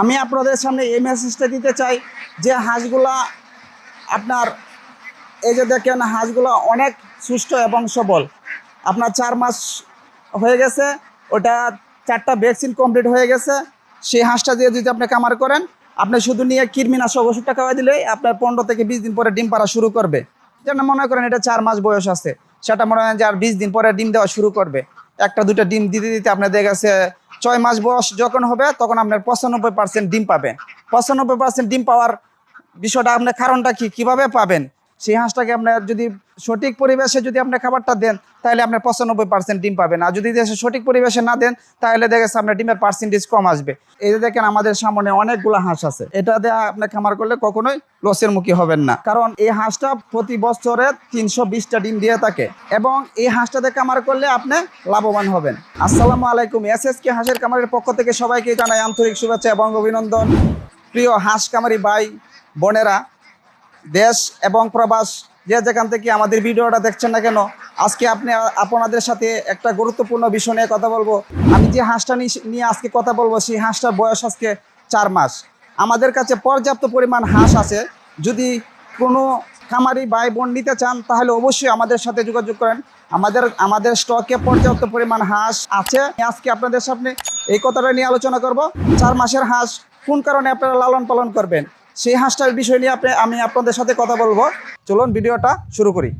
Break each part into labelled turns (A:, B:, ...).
A: আমি আপনাদের সামনে এই মেসেজটা দিতে চাই যে হাঁসগুলা আপনার, এই যে দেখেন হাঁসগুলা অনেক সুস্থ এবং সবল। আপনার চার মাস হয়ে গেছে, ওটা চারটা ভ্যাকসিন কমপ্লিট হয়ে গেছে। সেই হাঁসটা দিয়ে যদি আপনি কামার করেন, আপনি শুধু নিয়ে কৃমিনাশক ওষুধটা খাওয়াই দিলেই আপনার পনেরো থেকে বিশ দিন পরে ডিম পাড়া শুরু করবে। যেন মনে করেন এটা চার মাস বয়স আছে, সেটা মনে হয় যে আর বিশ দিন পরে ডিম দেওয়া শুরু করবে। একটা দুটো ডিম দিতে দিতে আপনার দেখা গেছে ছয় মাস বয়স যখন হবে, তখন আপনার পঁচানব্বই পার্সেন্ট ডিম পাবেন পঁচানব্বই পার্সেন্ট ডিম পাওয়ার বিষয়টা আপনার কারণটা কি? কীভাবে পাবেন? সেই হাঁসটাকে আপনার যদি সঠিক পরিবেশে যদি আপনি খাবারটা দেন, তাহলে আপনার পঁচানব্বই পার্সেন্ট ডিম পাবেন। আর যদি দেশে সঠিক পরিবেশে না দেন, তাহলে দেখেছে আপনার ডিমের পার্সেন্টেজ কম আসবে। এই দেখেন আমাদের সামনে অনেকগুলো হাঁস আছে। এটা দিয়ে আপনি খামার করলে কখনোই লসের মুখী হবেন না। কারণ এই হাঁসটা প্রতি বছরে তিনশো বিশটা ডিম দিয়ে থাকে এবং এই হাঁসটাতে খামার করলে আপনি লাভবান হবেন। আসসালামু আলাইকুম। এস এস কে হাঁসের কামারের পক্ষ থেকে সবাইকে জানাই আন্তরিক শুভেচ্ছা এবং অভিনন্দন। প্রিয় হাঁস কামারি ভাই, বোনেরা দেশ এবং প্রবাস, যে যেখান থেকে আমাদের ভিডিওটা দেখছেন না কেন, আজকে আপনি, আপনাদের সাথে একটা গুরুত্বপূর্ণ বিষয় নিয়ে কথা বলব। আমি যে হাঁসটা নিয়ে আজকে কথা বলব, সেই হাঁসটার বয়স আজকে চার মাস। আমাদের কাছে পর্যাপ্ত পরিমাণ হাঁস আছে। যদি কোনো খামারি ভাই বোন নিতে চান, তাহলে অবশ্যই আমাদের সাথে যোগাযোগ করেন। আমাদের আমাদের স্টকে পর্যাপ্ত পরিমাণ হাঁস আছে। আজকে আপনাদের সামনে এই কথাটা নিয়ে আলোচনা করব। চার মাসের হাঁস কোন কারণে আপনারা লালন পালন করবেন? সেই হাঁসটার বিষয় নিয়ে আপনি আমি আপনাদের সাথে কথা বলব। চলুন ভিডিওটা শুরু করি।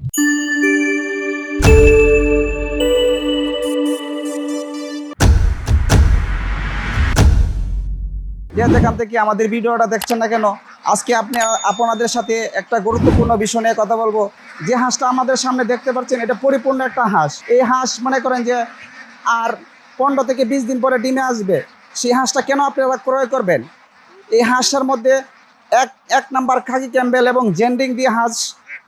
A: যেখান থেকে আমাদের ভিডিওটা দেখছেন না কেন, আজকে আপনি আপনাদের সাথে একটা গুরুত্বপূর্ণ বিষয় নিয়ে কথা বলব। যে হাঁসটা আমাদের সামনে দেখতে পাচ্ছেন, এটা পরিপূর্ণ একটা হাঁস। এই হাঁস মনে করেন যে আর পনেরো থেকে বিশ দিন পরে ডিমে আসবে। সেই হাঁসটা কেন আপনারা ক্রয় করবেন? এই হাঁসটার মধ্যে এক এক নাম্বার খাকি ক্যাম্বেল এবং জেন্ডিং দিয়ে হাঁস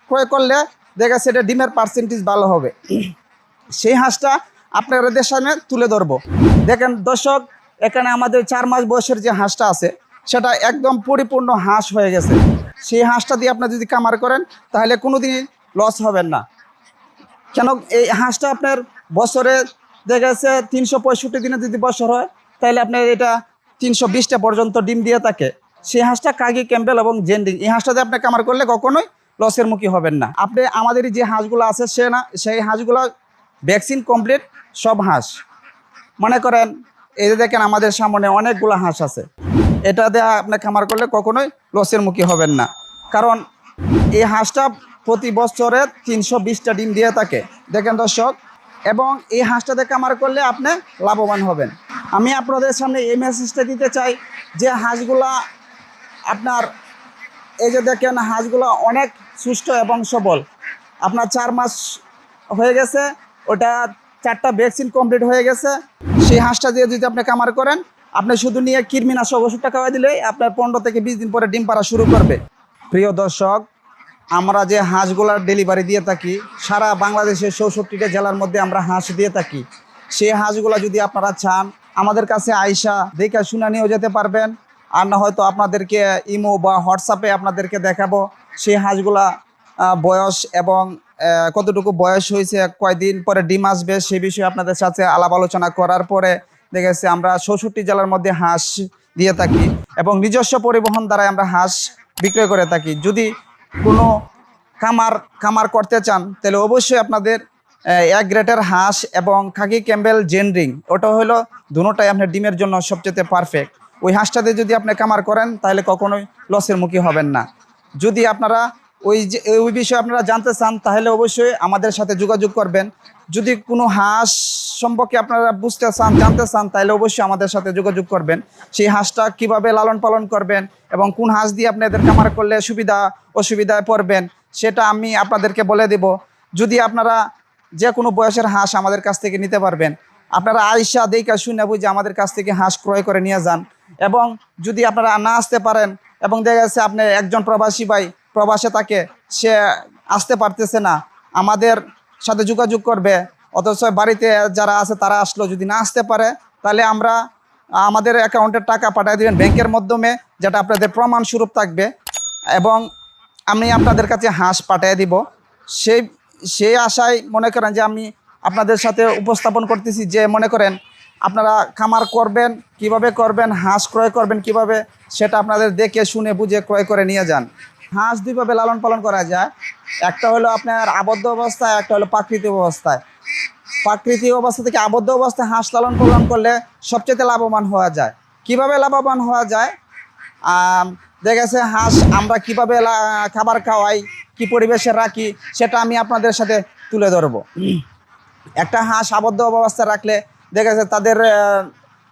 A: ক্রয় করলে দেখা এটা ডিমের পার্সেন্টেজ ভালো হবে। সেই হাঁসটা আপনাদের সামনে তুলে ধরবো। দেখেন দর্শক, এখানে আমাদের চার মাস বয়সের যে হাঁসটা আছে, সেটা একদম পরিপূর্ণ হাঁস হয়ে গেছে। সেই হাঁসটা দিয়ে আপনি যদি কামার করেন, তাহলে কোনো দিনই লস হবেন না। কেন এই হাঁসটা আপনার বছরে দেখা যাচ্ছে তিনশো পঁয়ষট্টি দিনে যদি বছর হয়, তাহলে আপনার এটা তিনশো বিশটা পর্যন্ত ডিম দিয়ে থাকে। সেই হাঁসটা কাগি ক্যাম্পেল এবং জেন্ডিং। এই হাঁসটাতে আপনি কামার করলে কখনোই লসের মুখী হবেন না। আপনি আমাদের যে হাঁসগুলো আছে, সে না, সেই হাঁসগুলো ভ্যাকসিন কমপ্লিট, সব হাঁস। মনে করেন, এই যে দেখেন আমাদের সামনে অনেকগুলো হাঁস আছে। এটা দিয়ে আপনি খামার করলে কখনোই লসের মুখী হবেন না। কারণ এই হাঁসটা প্রতি বছরে তিনশো বিশটা ডিম দিয়ে থাকে। দেখেন দর্শক, এবং এই হাঁসটাতে কামার করলে আপনি লাভবান হবেন। আমি আপনাদের সামনে এই মেসেজটা দিতে চাই যে হাঁসগুলা আপনার এই যে দেখেন হাঁসগুলো অনেক সুস্থ এবং সবল। আপনার চার মাস হয়ে গেছে, ওটা চারটা ভ্যাকসিন কমপ্লিট হয়ে গেছে। সেই হাঁসটা দিয়ে যদি আপনি কামার করেন, আপনি শুধু নিয়ে কৃমিনাশক ওষুধটা খাওয়াই দিলেই আপনার পনেরো থেকে বিশ দিন পরে ডিম পাড়া শুরু করবে। প্রিয় দর্শক, আমরা যে হাঁসগুলার ডেলিভারি দিয়ে থাকি, সারা বাংলাদেশের চৌষট্টিটা জেলার মধ্যে আমরা হাঁস দিয়ে থাকি। সেই হাঁসগুলা যদি আপনারা চান, আমাদের কাছে আইসা দেখে শুনে নিয়েও যেতে পারবেন। আর না হয়তো আপনাদেরকে ইমো বা হোয়াটসঅ্যাপে আপনাদেরকে দেখাবো সেই হাঁসগুলা বয়স এবং কতটুকু বয়স হয়েছে, কয়দিন পরে ডিম আসবে সে বিষয়ে আপনাদের সাথে আলাপ আলোচনা করার পরে দেখেছি আমরা চৌষট্টি জেলার মধ্যে হাঁস দিয়ে থাকি এবং নিজস্ব পরিবহন দ্বারাই আমরা হাঁস বিক্রয় করে থাকি। যদি কোনো খামার খামার করতে চান, তাহলে অবশ্যই আপনাদের এক গ্রেটের হাঁস এবং খাকি ক্যাম্বেল জেনরিং ওটা হলো দুটোটাই আপনার ডিমের জন্য সবচেয়ে পারফেক্ট ওই হাঁসটাতে যদি আপনি কামার করেন, তাহলে কখনোই লসের মুখী হবেন না। যদি আপনারা ওই যে, ওই বিষয়ে আপনারা জানতে চান, তাহলে অবশ্যই আমাদের সাথে যোগাযোগ করবেন। যদি কোনো হাঁস সম্পর্কে আপনারা বুঝতে চান, জানতে চান, তাহলে অবশ্যই আমাদের সাথে যোগাযোগ করবেন। সেই হাঁসটা কীভাবে লালন পালন করবেন এবং কোন হাঁস দিয়ে আপনাদের কামার করলে সুবিধা, অসুবিধায় পড়বেন, সেটা আমি আপনাদেরকে বলে দেব। যদি আপনারা যে কোনো বয়সের হাঁস আমাদের কাছ থেকে নিতে পারবেন, আপনারা আয়সা দেখা শুনে বুঝে আমাদের কাছ থেকে হাঁস ক্রয় করে নিয়ে যান। এবং যদি আপনারা না আসতে পারেন এবং দেখা যাচ্ছে আপনি একজন প্রবাসী ভাই, প্রবাসে থাকে, সে আসতে পারতেছে না, আমাদের সাথে যোগাযোগ করবে। অথচ বাড়িতে যারা আছে তারা আসলো, যদি না আসতে পারে, তাহলে আমরা, আমাদের অ্যাকাউন্টের টাকা পাঠিয়ে দেবেন ব্যাংকের মাধ্যমে, যেটা আপনাদের প্রমাণ স্বরূপ থাকবে। এবং আমি আপনাদের কাছে হাঁস পাঠিয়ে দিব। সেই সেই আশায় মনে করেন যে আমি আপনাদের সাথে উপস্থাপন করতেছি যে মনে করেন আপনারা খামার করবেন কীভাবে করবেন হাঁস ক্রয় করবেন কীভাবে সেটা আপনাদের দেখে শুনে বুঝে ক্রয় করে নিয়ে যান। হাঁস দুইভাবে লালন পালন করা যায়। একটা হলো আপনার আবদ্ধ অবস্থায় একটা হলো প্রাকৃতিক অবস্থায়। প্রাকৃতিক অবস্থা থেকে আবদ্ধ অবস্থায় হাঁস লালন পালন করলে সবচেয়ে লাভবান হওয়া যায়। কীভাবে লাভবান হওয়া যায়? আম, দেখা গেছে হাঁস আমরা কীভাবে খাবার খাওয়াই কি পরিবেশে রাখি সেটা আমি আপনাদের সাথে তুলে ধরবো। একটা হাঁস আবদ্ধ অবস্থায় রাখলে দেখা যাচ্ছে তাদের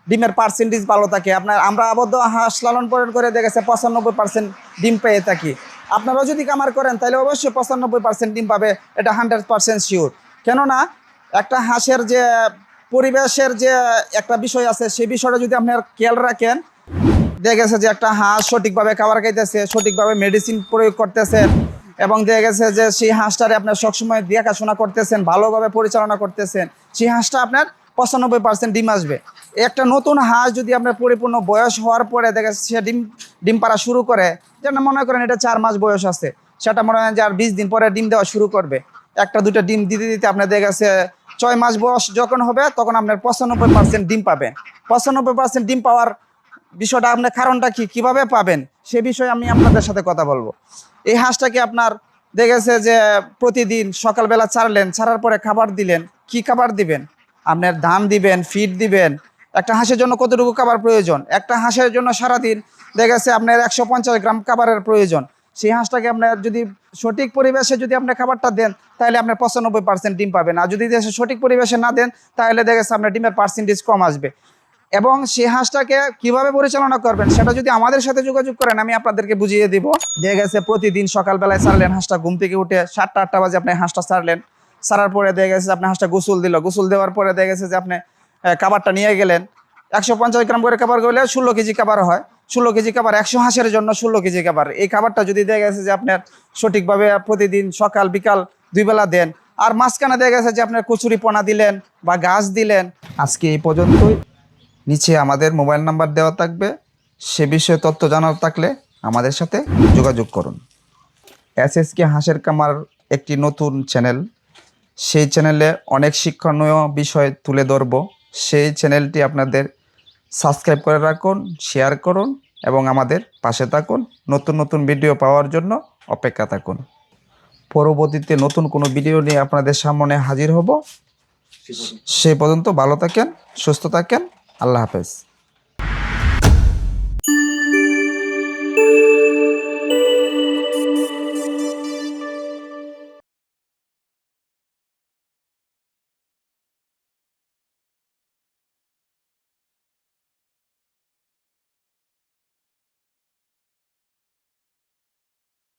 A: ডিমের পার্সেন্টেজ ভালো থাকে। আপনার, আমরা আবদ্ধ হাঁস লালন পালন করে দেখা যাচ্ছে পঁচানব্বই পার্সেন্ট ডিম পেয়ে থাকি। আপনারাও যদি কামার করেন, তাহলে অবশ্যই পঁচানব্বই পার্সেন্ট ডিম পাবে, এটা হান্ড্রেড পার্সেন্ট শিওর কেননা, একটা হাঁসের যে পরিবেশের যে একটা বিষয় আছে, সেই বিষয়টা যদি আপনার খেয়াল রাখেন, দেখা গেছে যে একটা হাঁস সঠিকভাবে খাবার খাইতেছে, সঠিকভাবে মেডিসিন প্রয়োগ করতেছেন এবং দেখা গেছে যে সেই হাঁসটারে আপনার সবসময় দেখাশোনা করতেছেন, ভালোভাবে পরিচালনা করতেছেন, সেই হাঁসটা আপনার পঁচানব্বই পার্সেন্ট ডিম আসবে। একটা নতুন হাঁস যদি আপনার পরিপূর্ণ বয়স হওয়ার পরে দেখা যাচ্ছে সে ডিম ডিম পাড়া শুরু করে, যেন মনে করেন এটা চার মাস বয়স আছে, সেটা মনে হয় যে আর বিশ দিন পরে ডিম দেওয়া শুরু করবে। একটা দুটো ডিম দিতে দিতে আপনার গেছে ছয় মাস বয়স যখন হবে, তখন আপনার পঁচানব্বই পার্সেন্ট ডিম পাবেন পঁচানব্বই পার্সেন্ট ডিম পাওয়ার বিষয়টা আপনার কারণটা কি? কীভাবে পাবেন? সে বিষয়ে আমি আপনাদের সাথে কথা বলব। এই হাঁসটাকে আপনার দেখেছে যে প্রতিদিন সকালবেলা ছাড়লেন, ছাড়ার পরে খাবার দিলেন, কি খাবার দিবেন? আপনার ধান দিবেন, ফিড দিবেন। একটা হাঁসের জন্য কতটুকু খাবার প্রয়োজন? একটা হাঁসের জন্য সারাদিন দেখা গেছে আপনার একশো পঞ্চাশ গ্রাম খাবারের প্রয়োজন। সেই হাঁসটাকে আপনার যদি সঠিক পরিবেশে যদি আপনি খাবারটা দেন, তাহলে আপনার পঁচানব্বই পার্সেন্ট ডিম পাবেন। আর যদি সঠিক পরিবেশে না দেন, তাহলে দেখেছে আপনার ডিমের পার্সেন্টেজ কম আসবে। এবং সেই হাঁসটাকে কীভাবে পরিচালনা করবেন, সেটা যদি আমাদের সাথে যোগাযোগ করেন, আমি আপনাদেরকে বুঝিয়ে দিব। দেখা গেছে প্রতিদিন সকালবেলায় ছাড়লেন হাঁসটা, ঘুম থেকে উঠে সাতটা, আটটা বাজে আপনি হাঁসটা ছাড়লেন। ছাড়ার পরে দেখা গেছে আপনি হাঁসটা গোসল দিল। গোসল দেওয়ার পরে দেখা গেছে যে আপনি কাবারটা নিয়ে গেলেন। একশো পঞ্চাশ গ্রাম করে খাবার করলে ষোলো কেজি কাবার হয়। ষোলো কেজি কাবার একশো হাঁসের জন্য ষোলো কেজি কাবার এই খাবারটা যদি দেখা গেছে যে আপনার সঠিকভাবে প্রতিদিন সকাল, বিকাল দুই বেলা দেন। আর মাঝখানে দেখা গেছে যে আপনার কচুরি পোনা দিলেন বা গাছ দিলেন। আজকে এই পর্যন্তই। নিচে আমাদের মোবাইল নাম্বার দেওয়া থাকবে। সে বিষয়ে তথ্য জানার থাকলে আমাদের সাথে যোগাযোগ করুন। এস এস কে হাঁসের কামার একটি নতুন চ্যানেল। সেই চ্যানেলে অনেক শিক্ষণীয় বিষয় তুলে ধরব। সেই চ্যানেলটি আপনাদের সাবস্ক্রাইব করে রাখুন শেয়ার করুন এবং আমাদের পাশে থাকুন। নতুন নতুন ভিডিও পাওয়ার জন্য অপেক্ষা থাকুন। পরবর্তীতে নতুন কোনো ভিডিও নিয়ে আপনাদের সামনে হাজির হব। সে পর্যন্ত ভালো থাকেন, সুস্থ থাকেন। আল্লাহ হাফেজ।